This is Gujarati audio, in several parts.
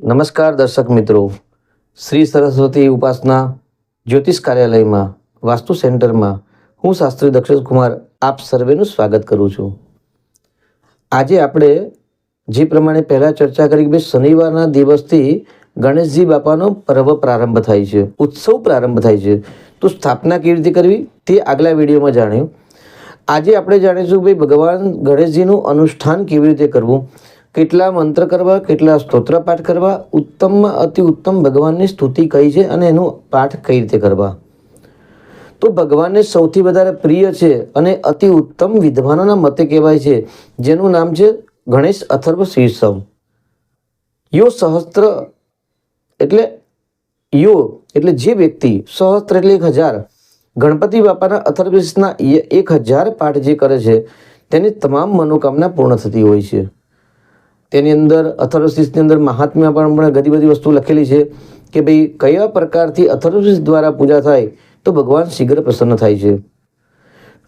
નમસ્કાર દર્શક મિત્રો. શ્રી સરસ્વતી ઉપાસના જ્યોતિષ કાર્યાલયમાં, વાસ્તુ સેન્ટરમાં હું શાસ્ત્રી દક્ષિણ કુમાર આપ સર્વેનું સ્વાગત કરું છું. આજે આપણે જે પ્રમાણે પહેલાં ચર્ચા કરી કે ભાઈ શનિવારના દિવસથી ગણેશજી બાપાનો પર્વ પ્રારંભ થાય છે, ઉત્સવ પ્રારંભ થાય છે, તો સ્થાપના કેવી રીતે કરવી તે આગલા વિડીયોમાં જાણ્યું. આજે આપણે જાણીશું ભાઈ ભગવાન ગણેશજીનું અનુષ્ઠાન કેવી રીતે કરવું કેટલા મંત્ર કરવા, કેટલા સ્તોત્ર પાઠ કરવા ઉત્તમમાં અતિ ઉત્તમ ભગવાનની સ્તુતિ કઈ છે અને એનું પાઠ કઈ રીતે કરવા? તો ભગવાનને સૌથી વધારે પ્રિય છે અને અતિ ઉત્તમ વિદ્વાનોના મતે કહેવાય છે, જેનું નામ છે ગણેશ અથર્વ શીર્ષમ. યો સહસ્ત્ર એટલે યો એટલે જે વ્યક્તિ, સહસ્ત્ર એટલે એક હજાર. ગણપતિ બાપાના અથર્વશીર્ષના એક હજાર પાઠ જે કરે છે, તેની તમામ મનોકામના પૂર્ણ થતી હોય છે. તેની અંદર અથર્વશીર્ષની અંદર મહાત્મ્ય પણ ઘણી બધી વસ્તુ લખેલી છે કે ભાઈ કયા પ્રકારથી અથર્વશીર્ષ દ્વારા પૂજા થાય તો ભગવાન શીઘ્ર પ્રસન્ન થાય છે.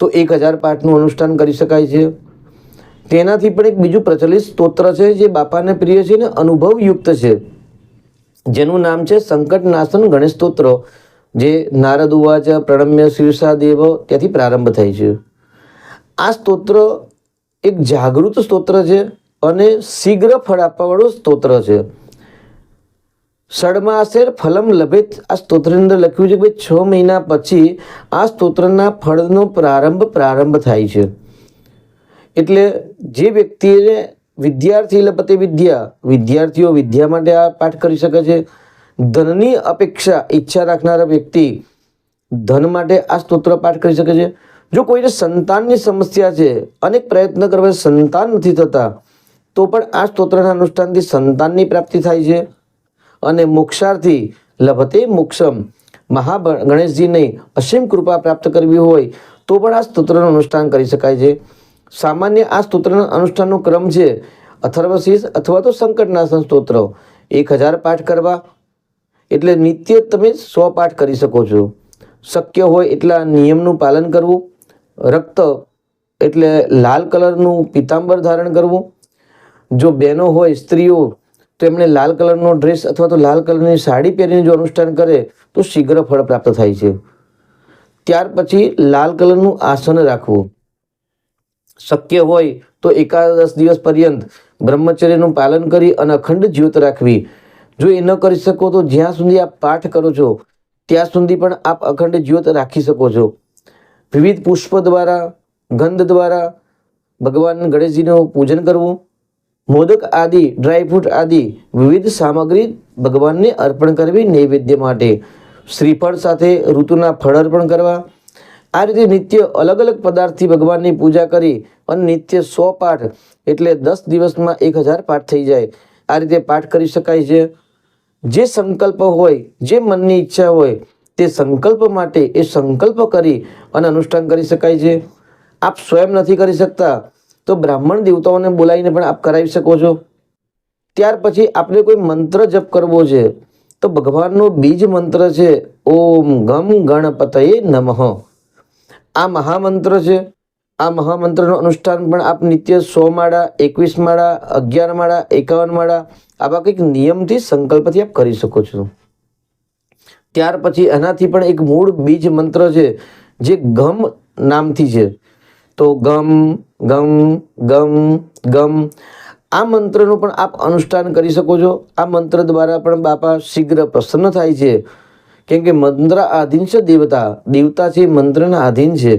તો એક હજાર પાઠનું અનુષ્ઠાન કરી શકાય છે. તેનાથી પણ એક બીજું પ્રચલિત સ્તોત્ર છે જે બાપાને પ્રિય છે ને અનુભવયુક્ત છે. જેનું નામ છે સંકટનાશન ગણેશ સ્તોત્ર જે નારદ ઉવાચ, પ્રણમ્ય શીર્ષા દેવ ત્યાંથી પ્રારંભ થાય છે. આ સ્તોત્ર એક જાગૃત સ્તોત્ર છે. અને શીઘ્ર ફળ આપવાવાળું સ્તોત્ર છે. ષડમાસેર ફલમ લભેત. આ સ્તોત્રની અંદર લખ્યું છે કે છ મહિના પછી આ સ્તોત્રના ફળનો પ્રારંભ પ્રારંભ થાય છે. એટલે જે વ્યક્તિએ વિદ્યાર્થી લપતે વિદ્યા, વિદ્યાર્થીઓ વિદ્યા માટે આ પાઠ કરી શકે છે. ધનની અપેક્ષા, ઈચ્છા રાખનારા વ્યક્તિ ધન માટે આ સ્તોત્ર પાઠ કરી શકે છે. જો કોઈને સંતાનની સમસ્યા છે, અનેક પ્રયત્ન કરવા, સંતાન નથી થતા તો પણ આ સ્તોત્રના અનુષ્ઠાનથી સંતાનની પ્રાપ્તિ થાય છે. અને મોક્ષાર્થી લભતે મોક્ષમ મહા ગણેશજીને અસીમ કૃપા પ્રાપ્ત કરવી હોય તો પણ આ સ્તોત્રનું અનુષ્ઠાન કરી શકાય છે. સામાન્ય આ સ્તોત્રના અનુષ્ઠાનનો ક્રમ છે અથર્વશીષ અથવા તો સંકટનાશન સ્તોત્ર. એક હજાર પાઠ કરવા એટલે નિત્ય તમે સો પાઠ કરી શકો છો. શક્ય હોય એટલા નિયમનું પાલન કરવું. રક્ત એટલે લાલ કલરનું પીતાંબર ધારણ કરવું. જો બહેનો હોય, સ્ત્રીઓ, તો એમણે લાલ કલરનો ડ્રેસ અથવા તો લાલ કલરની સાડી પહેરીને જો અનુષ્ઠાન કરે, તો શીઘ્ર ફળ પ્રાપ્ત થાય છે. ત્યાર પછી લાલ કલરનું આસન રાખવું. શક્ય હોય તો એકાદશ દિવસ પર્યંત બ્રહ્મચર્યનું પાલન કરી અને અખંડ જ્યોત રાખવી. જો એ ન કરી શકો, તો જ્યાં સુધી આપ પાઠ કરો છો, ત્યાં સુધી પણ આપ અખંડ જ્યોત રાખી શકો છો. વિવિધ પુષ્પ દ્વારા, ગંધ દ્વારા ભગવાન ગણેશજીનું પૂજન કરવું. મોદક આદિ ડ્રાયફ્રૂટ આદિ, વિવિધ સામગ્રી ભગવાનને અર્પણ કરવી નૈવેદ્ય માટે. શ્રીફળ સાથે ઋતુના ફળ અર્પણ કરવા. આ રીતે નિત્ય અલગ અલગ પદાર્થથી ભગવાનની પૂજા કરી અને નિત્ય સો પાઠ એટલે દસ દિવસમાં એક હજાર પાઠ થઈ જાય. આ રીતે પાઠ કરી શકાય છે. જે સંકલ્પ હોય, જે મનની ઈચ્છા હોય, તે સંકલ્પ માટે એ સંકલ્પ કરી અને અનુષ્ઠાન કરી શકાય છે. આપ સ્વયં નથી કરી શકતા. તો બ્રાહ્મણ દેવતાઓને બોલાવીને પણ આપ કરાવી શકો છો. ત્યાર પછી આપણે કોઈ મંત્ર જપ કરવો છે, તો ભગવાનનો બીજ મંત્ર છે, ઓમ ગમ ગણપતયે નમઃ. આ મહામંત્ર છે. આ મહામંત્રનું અનુષ્ઠાન પણ આપ નિત્ય સો માળા, એકવીસ માળા, અગિયાર માળા, એકાવન માળા, આવા કંઈક નિયમથી, સંકલ્પથી આપ કરી શકો છો. ત્યાર પછી એનાથી પણ એક મૂળ બીજ મંત્ર છે, જે ગમ નામથી છે. તો ગમ ગમ ગમ ગમ. આ મંત્રનું પણ આપ અનુષ્ઠાન કરી શકો છો. આ મંત્ર દ્વારા પણ બાપા શીઘ્ર પ્રસન્ન થાય છે. કેમ કે મંત્ર આધીન છે દેવતા. દેવતા છે મંત્રના આધીન છે.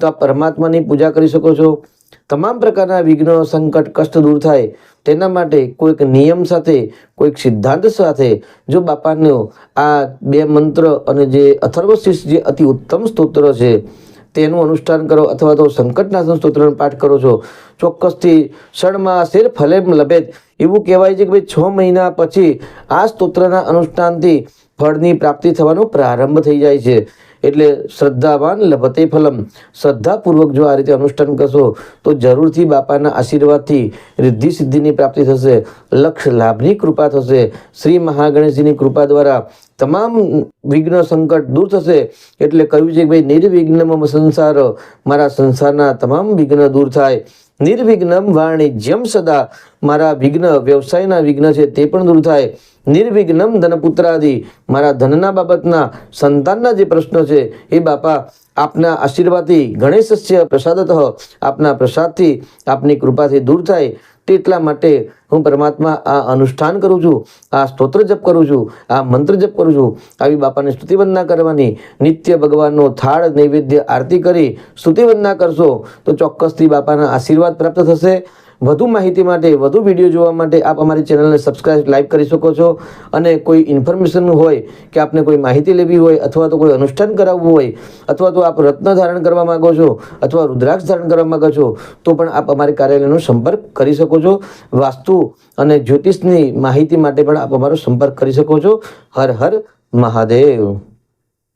તો આ પરમાત્માની પૂજા કરી શકો છો. તમામ પ્રકારના વિઘ્નો, સંકટ, કષ્ટ દૂર થાય. તેના માટે કોઈક નિયમ સાથે, કોઈક સિદ્ધાંત સાથે જો બાપાનો આ બે મંત્ર અને જે અથર્વશીર્ષ જે અતિ ઉત્તમ સ્તોત્ર છે તેનું અનુષ્ઠાન કરો અથવા તો સંકટનાશન સ્તોત્રનો પાઠ કરો છો. ચોક્કસથી ક્ષણમાં શેર ફલેમ લભેત એવું કહેવાય છે કે ભાઈ છ મહિના પછી આ સ્તોત્રના અનુષ્ઠાનથી ફળની પ્રાપ્તિ થવાનો પ્રારંભ થઈ જાય છે. એટલે શ્રદ્ધાવાન લભતે ફલમ. શ્રદ્ધાપૂર્વક જો આ રીતે અનુષ્ઠાન કરશો, તો જરૂરથી બાપાના આશીર્વાદથી રિદ્ધિ સિદ્ધિની પ્રાપ્તિ થશે. લક્ષ લાભની કૃપા થશે. શ્રી મહાગણેશજીની કૃપા દ્વારા તમામ વિઘ્ન સંકટ દૂર થશે. એટલે કહ્યું છે કે ભાઈ, નિર્વિઘ્નમ સંસાર, મારા સંસારના તમામ વિઘ્ન દૂર થાય. નિર્વિઘ્નમ વાણિજ્યમ સદા. મારા વિઘ્ન વ્યવસાયના વિઘ્ન છે તે પણ દૂર થાય. નિર્વિઘ્નમ ધનપુત્રાદિ. મારા ધનના બાબતના સંતાનના જે પ્રશ્નો છે, એ બાપા, આપના આશીર્વાદથી ગણેશસ્ય પ્રસાદતઃ. આપના પ્રસાદથી આપની કૃપાથી દૂર થાય. તેટલા માટે હું પરમાત્મા આ અનુષ્ઠાન કરું છું, આ સ્તોત્ર જપ કરું છું, આ મંત્ર જપ કરું છું, આવી બાપાને સ્તુતિવંદના કરવાની, નિત્ય ભગવાનનો થાળ નૈવેદ્ય આરતી કરી સ્તુતિવંદના કરશો, તો ચોક્કસથી બાપાના આશીર્વાદ પ્રાપ્ત થશે. વધુ માહિતી માટે, વધુ વીડિયો જોવા માટે આપ અમારી ચેનલને સબસ્ક્રાઇબ લાઈક કરી શકો છો. અને કોઈ ઇન્ફોર્મેશન હોય કે આપને કોઈ માહિતી લેવી હોય અથવા તો કોઈ અનુષ્ઠાન કરાવવું હોય, અથવા તો આપ રત્ન ધારણ કરવા માંગો છો, અથવા રુદ્રાક્ષ ધારણ કરવા માંગો છો, તો પણ આપ અમારી કાર્યાલયનો સંપર્ક કરી શકો છો. વાસ્તુ અને જ્યોતિષની માહિતી માટે પણ આપ અમારો સંપર્ક કરી શકો છો. હર હર મહાદેવ.